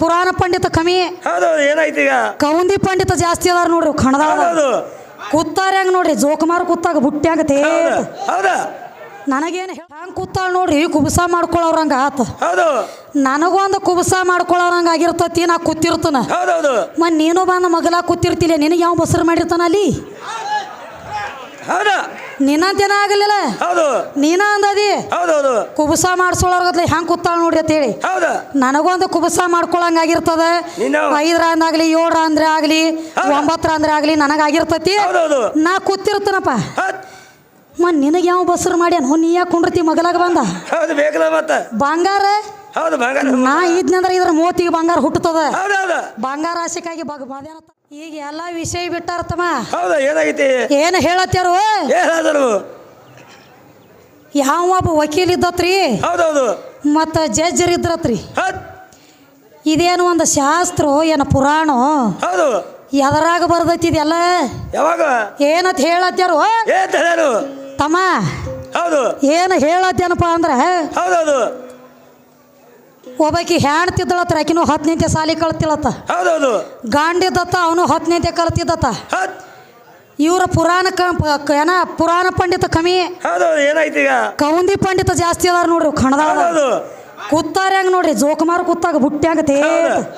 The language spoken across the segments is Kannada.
ಪುರಾಣ ಪಂಡಿತ ಕಮ್ಮಿ ಹೌದೌದು ಏನಾಯ್ತು ಈಗ? ಕೌಂದಿ ಪಂಡಿತ ಜಾಸ್ತಿ ಅದಾರ ನೋಡ್ರಿ ಕಣದ ಹೌದೌದು. ಕೂತಾರ ಹೆಂಗ್ ನೋಡ್ರಿ ಜೋಕುಮಾರ್ ಕೂತಾಗ ಬುಟ್ಟಿ ತೇ ಹೌದಾ ಹೌದಾ. ನನಗೇನು ಹೆಂಗ್ ಕೂತಾಳ ನೋಡ್ರಿ ಕುಬಸ ಮಾಡ್ಕೊಳ್ಳೋರಂಗ ಆತ. ಹೌದು. ನನಗೊಂದು ಕುಬಸ ಮಾಡ್ಕೊಳ್ಳೋರಂಗ ಆಗಿರ್ತತಿ ನಾ ಕೂತಿರ್ತನ. ಹೌದೌದು. ಮತ್ ನೀನು ಬಂದ ಮಗಲ ಕೂತಿರ್ತಿಲ್ಲ ನಿನಗೆ ಯಾವ ಬಸರು ಮಾಡಿರ್ತಾನ ಅಲ್ಲಿ? ಹೌದಾ. ನಿನ್ನಂತೇನ ಆಗಲಿಲ್ಲ? ಹೌದು. ನೀನ ಅಂದದಿ? ಹೌದೌದು ಕುಬಸ ಮಾಡ್ಸೋಳರ್ಗತ್ಲೆ ಹೆಂಗೆ ಕೂತಾಳ ನೋಡ್ರಿ ಅಂತೇಳಿ ಹೌದು. ನನಗೊಂದು ಕುಬುಸ ಮಾಡ್ಕೊಳಂಗಾಗಿರ್ತದ? ನೀನು. ಐದರ ಅಂದಾಗ್ಲಿ ಏಳರ ಅಂದ್ರೆ ಆಗ್ಲಿ? ಒಂಬತ್ತರ ಅಂದ್ರೆ ಆಗ್ಲಿ ನನಗಾಗಿರ್ತತಿ? ಹೌದೌದು ನಾ ಕೂತಿರ್ತನಪ್ಪ. ಮ ನಿನಗೆ ಯಾವ ಬಸರು ಮಾಡ್ಯಾನ? ನೀ ಯಾಕೆ ಕುಂಡ್ರತಿ ಮಗಲಾಗ ಬಂದ? ಹೌದು ಬೇಕಲ್ಲ ಮತ್ತ. ಬಂಗಾರ? ಹೌದು ಬಂಗಾರ. ನಾ ಇದ್ನಂದ್ರ ಇದ್ರ ಮೂವತ್ತಿಗೆ ಬಂಗಾರ ಹುಟ್ಟುತ್ತದ? ಹೌದೌದು ಬಂಗಾರ ಆಸೆಕಾಗಿ ಬಗ್ ಬಾದ್ಯಾನತ್ತ. ಈಗ ಎಲ್ಲ ವಿಷಯ ಬಿಟ್ಟಾರ್ತಮ್ಮ ಹೌದಾ ಏನಾಗೈತಿ? ಏನು ಹೇಳತ್ತಾರು ಹೇಳಾದರು ಯಾವ ಒಬ್ಬ ವಕೀಲ್ ಇದ್ದತ್ರಿ. ಹೌದೌದು. ಮತ್ತು ಜಜ್ಜರ್ ಇದ್ರತ್ರಿ ಇದೇನು ಒಂದು ಶಾಸ್ತ್ರ ಏನು ಪುರಾಣ? ಹೌದು. ಎದರಾಗ ಬರ್ದೈತಿ ಇದೆಲ್ಲ? ಯಾವಾಗ? ಏನತ್ ಹೇಳತ್ತಾರು ಏನ್ ತಮ್ಮ. ಹೌದು. ಏನು ಹೇಳತ್ತೇನಪ್ಪ ಅಂದ್ರೆ? ಹೌದೌದು. ಒಬ್ಬಾಕಿ ಹ್ಯಾಣ್ತಿದ್ದಳತ್ರ ಆಕಿನೂ ನಿಂತೆ ಸಾಲಿ ಕಳ್ತಿಲತ್ತ ಹೌದೌದು. ಗಾಂಡಿದ್ದತ್ತ ಅವನು ಹತ್ತನೇತೆ ಕಲ್ತಿದ್ದತ್ತ ಇವರ ಇವ್ರ ಪುರಾಣ ಕ- ಏನ ಪುರಾಣ ಪಂಡಿತ ಕಮ್ಮಿ. ಹೌದೌದು ಏನಾಯ್ತು ಈಗ? ಕೌಂದಿ ಪಂಡಿತ ಜಾಸ್ತಿ ಅದಾರ ನೋಡ್ರಿ ಕಣದ ಕೂತಾರ ಹೆಂಗ್ ನೋಡ್ರಿ ಜೋಕುಮಾರ್ ಕೂತಾಗ ಬುಟ್ಟಿ ಆಗತ್ತೆ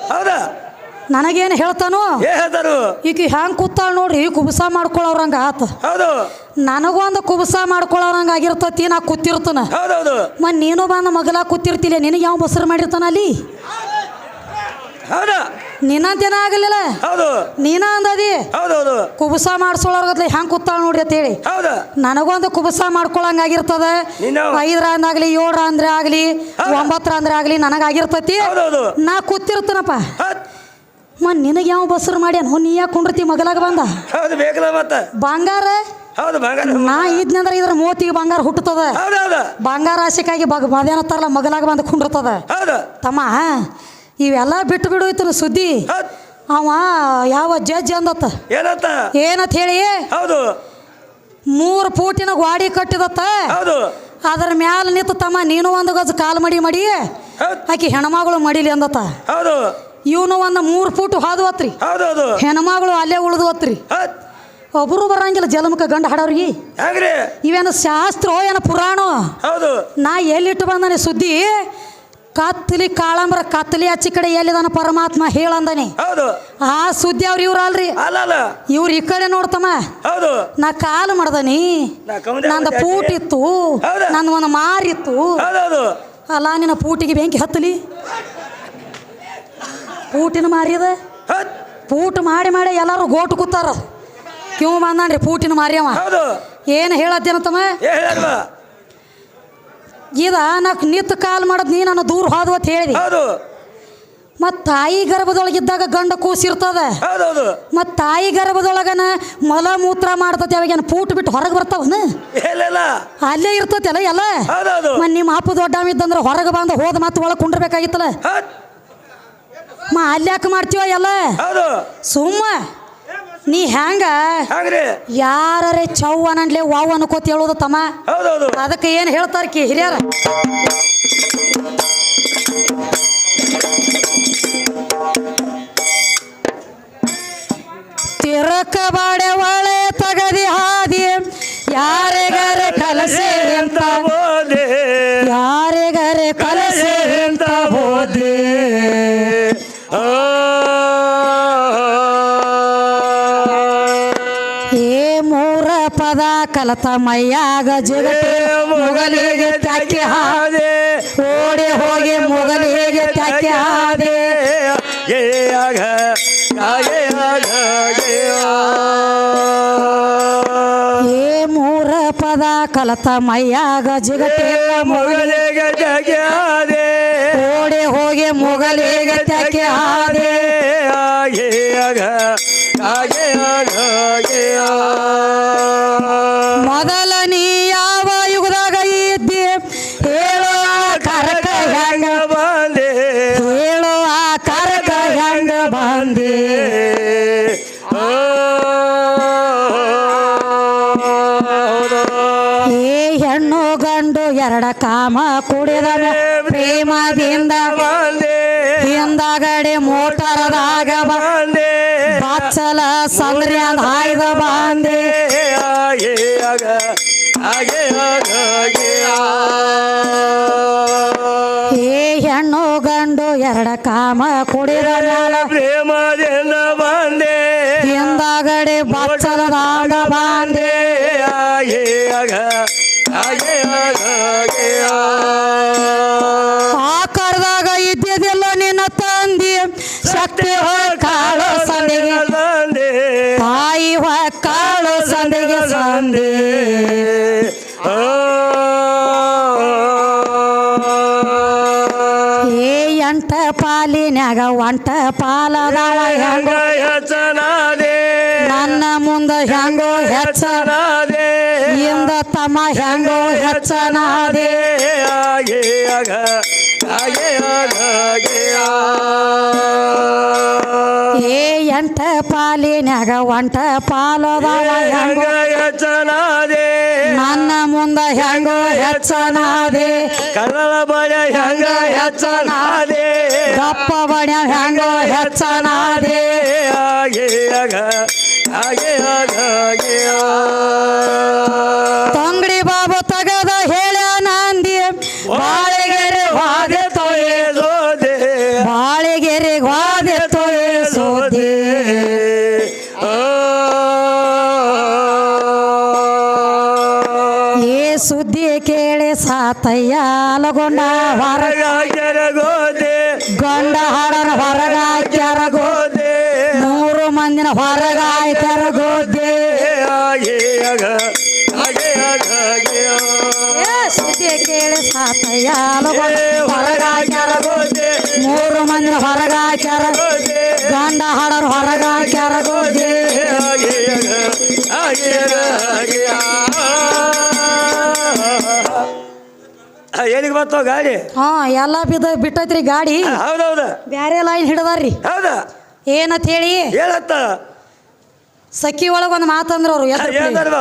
ಹೌದಾ. ನನಗೇನು ಹೇಳ್ತಾನೋ? ಹೇಳ್ತಾರು ಈಗ ಹೆಂಗ್ ಕೂತಾಳ ನೋಡ್ರಿ ಕುಬಸ ಮಾಡ್ಕೊಳ್ಳೋರಂಗ ಆತ. ಹೌದು. ನನಗೊಂದು ಕುಬಸ ಮಾಡ್ಕೊಳ್ಳೋರಂಗ ಆಗಿರ್ತತಿ ನಾ ಕೂತಿರ್ತನ. ಹೌದೌದು. ಮತ್ ನೀನು ಬಂದ ಮಗಲ ಕೂತಿರ್ತಿಲ್ಲ ನಿನಗೆ ಯಾವ ಬಸರು ಮಾಡಿರ್ತಾನ ಅಲ್ಲಿ? ಹೌದಾ. ನಿನ್ನಂತೇನ ಆಗಲಿಲ್ಲ? ಹೌದು. ನೀನ ಅಂದದಿ? ಹೌದೌದು. ಕುಬಸ ಮಾಡ್ಸೋಳರ್ಗತ್ಲೆ ಹೆಂಗ್ ಕೂತಾಳ ನೋಡ್ರಿ ಅಂತೇಳಿ ಹೌದು. ನನಗೊಂದು ಕುಬಸ ಮಾಡ್ಕೊಳಂಗ ಆಗಿರ್ತದ. ಐದರ ಅಂದಾಗ್ಲಿ ಏಳರ ಅಂದ್ರೆ ಆಗ್ಲಿ? ಒಂಬತ್ತರ ಅಂದ್ರೆ ಆಗ್ಲಿ ನನಗಾಗಿರ್ತತಿ ನಾ ಕೂತಿರ್ತನಪ್ಪ. ಮತ್ ನಿನಗೆ ಯಾವ ಬಸರು ಮಾಡ್ಯಾನ? ನೀ ಯಾಕೆ ಕುಂಡ್ರತಿ ಮಗಲಾಗ ಬಂದ? ಹೌದು ಬೇಕಲ್ಲ ಮತ್ತ. ಬಂಗಾರ? ಹೌದು ಬಂಗಾರ. ನಾ ಇದ್ನಂದ್ರ ಇದ್ರ ಮೂವತ್ತಿಗೆ ಬಂಗಾರ ಹುಟ್ಟುತ್ತದ? ಬಂಗಾರ ಆಸೆಕಾಗಿ ಬಗ್ ತರಲ ಮಗಲಾಗ ಬಂದು ಕುಂಡಿರ್ತದ? ತಮ್ಮ ಇವೆಲ್ಲ ಬಿಟ್ಟು ಬಿಡು ಇತ್ತು ಸುದ್ದಿ ಅವ ಯಾವ ಜಡ್ಜ್ ಅಂದತ್ತ? ಏನತ್ತ? ಏನಂತ ಹೇಳಿ? ಹೌದು. ಮೂರು ಫೂಟಿನ ಗ್ವಾಡಿ ಕಟ್ಟಿದತ್ತ? ಹೌದು. ಅದ್ರ ಮ್ಯಾಲ ನಿಂತು ತಮ್ಮ ನೀನು ಒಂದು ಗಜ ಕಾಲು ಮಡಿ. ಮಡಿ ಆಕಿ ಹೆಣ್ಮಗಳು ಮಡಿಲಿ ಅಂದತ್ತ? ಹೌದು. ಇವನು ಒಂದು ಮೂರು ಫೂಟ್ ಹಾದುವತ್ರಿ. ಹೌದೌದು. ಹೆಣ್ಮಗಳು ಅಲ್ಲೇ ಉಳಿದುವತ್ರಿ. ಒಬ್ರು ಒಬ್ಬರು ಬರಂಗಿಲ್ಲ ಜಲಮುಖ ಗಂಡ ಹಾಡೋರಿಗೆ ಇವೇನು ಶಾಸ್ತ್ರ ಏನು ಪುರಾಣ? ಹೌದು. ನಾ ಎಲ್ಲಿಟ್ಟು ಬಂದಾನೆ ಸುದ್ದಿ? ಕತ್ತಲಿ ಕಾಳಂಬ್ರ ಕತ್ತಲಿ ಆಚಿ ಕಡೆ ಎಲ್ಲಿದಾನ ಪರಮಾತ್ಮ ಹೇಳಂದನೆ ಆ ಸುದ್ದಿ ಅವ್ರು ಇವ್ರ ಅಲ್ರಿ. ಇವ್ರು ಈ ಕಡೆ ನೋಡ್ತಮ್ಮ. ನಾ ಕಾಲು ಮಾಡ್ದನಿ. ನಂದ ಪೂಟಿತ್ತು? ನಂದು ಒಂದು ಮಾರಿತ್ತು. ಅಲ್ಲ ನಿನ್ನ ಪೂಟಿಗೆ ಬೆಂಕಿ ಹತ್ತಲಿ? ಪೂಟಿನ ಮಾರಿದ? ಪೂಟ್ ಮಾಡಿ ಮಾಡಿ ಎಲ್ಲರೂ ಗೋಟು ಕೂತಾರ. ಕ್ಯೂ ಬಂದಾನ್ರಿ ಪೂಟಿನ ಮಾರ್ಯವ. ಏನು ಹೇಳತ್ತೇನತ್ತಮ್ಮ ಏನ್ ಹೇಳಲ್ವಾ? ಇದ ನಾ ನಿತ್ ಕಾಲ್ ಮಾಡದ್ ನೀ ನಾನು ದೂರ ಹೋದ್ವು ಅಂತ ಹೇಳಿದಿ. ಮತ್ ತಾಯಿ ಗರ್ಭದೊಳಗಿದ್ದಾಗ ಗಂಡ ಕೂಸಿರ್ತದ. ಮತ್ ತಾಯಿ ಗರ್ಭದೊಳಗನ ಮಲ ಮೂತ್ರ ಮಾಡ್ತತಿ ಅವಾಗೇನು ಪೂಟ್ ಬಿಟ್ಟು ಹೊರಗೆ ಬರ್ತಾವನ? ಅಲ್ಲೇ ಅಲ್ಲೇ ಅಲ್ಲ ಎಲ್ಲ? ನಿಮ್ಮ ಅಪ್ಪ ದೊಡ್ಡ ಇದ್ದಂದ್ರೆ ಹೊರಗೆ ಬಂದು ಹೋದ ಮತ್ತೆ ಒಳಗೆ ಕುಂಡ್ರಬೇಕಾಗಿತ್ತಲ್ಲ? ಮ ಅಲ್ಯಾಕೆ ಮಾಡ್ತೀವ ಎಲ್ಲ? ಹೌದು. ಸುಮ್ಮ. ನೀ ಹೆಂಗ ಹಂಗ್ರಿ ಯಾರೇ ಚೌ ಅನ್ನಂಡ್ಲೆ ವಾವ್ ಅನ್ಕೋತ ಹೇಳೋದು ತಮ್ಮ? ಹೌದೌದು. ಅದಕ್ಕೆ ಏನು ಹೇಳ್ತಾರ ಕಿ ಹಿರಿಯರ? ತಿರಕ ಬಾಡೆ ಒಳೆ ತಗದಿ ಹಾದಿ ಯಾರಿಗಾರೆ ಕಲಸೆ ಅಂತ? ಯಾರೇ ಯಾರಿಗಾರೆ ಕಲಸೆ ಕಲತ ಮೈಯಾಗ ಜಗತ್ತೆ ಮುಗಲಿಗೆ ತ್ಯಾಕಿ ಹಾದೆ ಓಡಿ ಹೋಗಿ ಮುಗಲಿಗೆ ತ್ಯಾಕಿ ಹಾದೆ ಏ ಆಗ ಆಗೆ ಆಗ ಗೆ ಆ. ಏ ಮೂರ ಪದ ಕಲತ ಮೈಯಾಗ ಜಗತ್ತೆ ಮುಗಲಿ ಮೊಗಲಿಗೆ ಜಗ್ಯಾದೆ ಓಡಿ ಹೋಗಿ ಮುಗಲಿಗೆ ತ್ಯಾಕಿ ಹಾದೆ ಆಗೆ ಆಗ ಆಗೆ ಆಗ ಗೆ ಆ. ಮೊದಲ ನೀ ಯಾವ ಯುಗದಾಗ ಇದ್ದಿ ಹೇಳು ಕರಕ ಹೆಂಗ ಬಂದೆ. ಹೇಳೋ ಆ ಕರಕ ಹೆಂಗ ಬಂದೆ. ಏ ಹೆಣ್ಣು ಗಂಡು ಎರಡ ಕಾಮ ಕುಡಿದ ಪ್ರೇಮದಿಂದ ಹಿಂದಗಡೆ ಮೋಟರದಾಗ ಬಂದೆ. ಬಾಚಲ ಸಂದ್ರಿ ಅಂದ ಹಾಯ್ದ ಬಾಂದೆ. ಏ ಹೆಣ್ಣು ಗಂಡು ಎರಡ ಕಾಮ ಕುಡಿದ ಪ್ರೇಮದಿಂದ ಬಂದೆ. ಹಿಂದಗಡೆ ಬಾಚಲದಾಗ ಬಾಂದೆ ಆಗೇ ಆಗ ಆಗೆ ಪಾಲಿನ್ಯಾಗ ಒಂಟ ಪಾಲದಾವ ಹೆಂಗ ಹೆಚ್ಚನಾದೆ ನನ್ನ ಮುಂದ ಹೆಂಗೋ ಹೆಚ್ಚನಾದೆ ಇಂದ ತಮ್ಮ ಹೆಂಗೋ ಹೆಚ್ಚನಾದೆ ಆಗೆ ಆಗ ಆಗೆ ಎಂಟ ಪಾಲಿನ್ಯಾಗ ಒಂಟ ಪಾಲದ ಹೆಂಗ ಹೆಚ್ಚನಾದೆ? ನನ್ನ ಮುಂದ ಹೆಂಗೋ ಹೆಚ್ಚನಾದೆ? ಕನ್ನಡ ಬಡ ಹೆಂಗ ಹೆಚ್ಚನಾದೆ? ದಪ್ಪ ಬಡ್ಯ ಹೆಂಗೋ ಹೆಚ್ಚನಾದೆ? ಆಗೆ ಆಗ ಆಗೆ ಆಗ ಆ. ತಂಗಡಿ ಬಾಬು ತಗದ ಹೇಳ ನಂದಿ. ಬಾಳೆಗೆರೆ ವಾದೆ ತೊಯೆ ಸೋದೆ ಬಾಳೆಗೆರೆ ವಾದೆ ಅಲಗೊಂಡ ಹೊರಗ ಗಂಡ ಹಾಡನ ಹೊರಗ ಕೆರಗೋ ಗೋದೆ ಮೂರು ಮಂದಿನ ಹೊರಗ ಕೆರಗೋದೆ ಸುದ್ದಿ ಕೇಳಿ ಸಾತಯ್ಯಾಲಗೊಂಡ ಹೊರಗ ಕೆರಗೋ ಗೋದೆ ಮೂರು ಮಂದಿನ ಹೊರಗ ಕೆರ ಬರ್ತಾವ ಗಾಡಿ? ಹಾ ಎಲ್ಲ ಬಿದ್ದ ಬಿಟ್ಟೈತ್ರಿ ಗಾಡಿ. ಹೌದೌದು. ಬ್ಯಾರೆ ಲೈನ್ ಹಿಡದಾರ್ರಿ? ಹೌದ. ಏನಂತ ಹೇಳಿ? ಹೇಳತ್ತ. ಸಖಿ ಒಳಗೆ ಒಂದು ಮಾತಂದ್ರ ಅವ್ರು ಹೇಳ್ತಾರ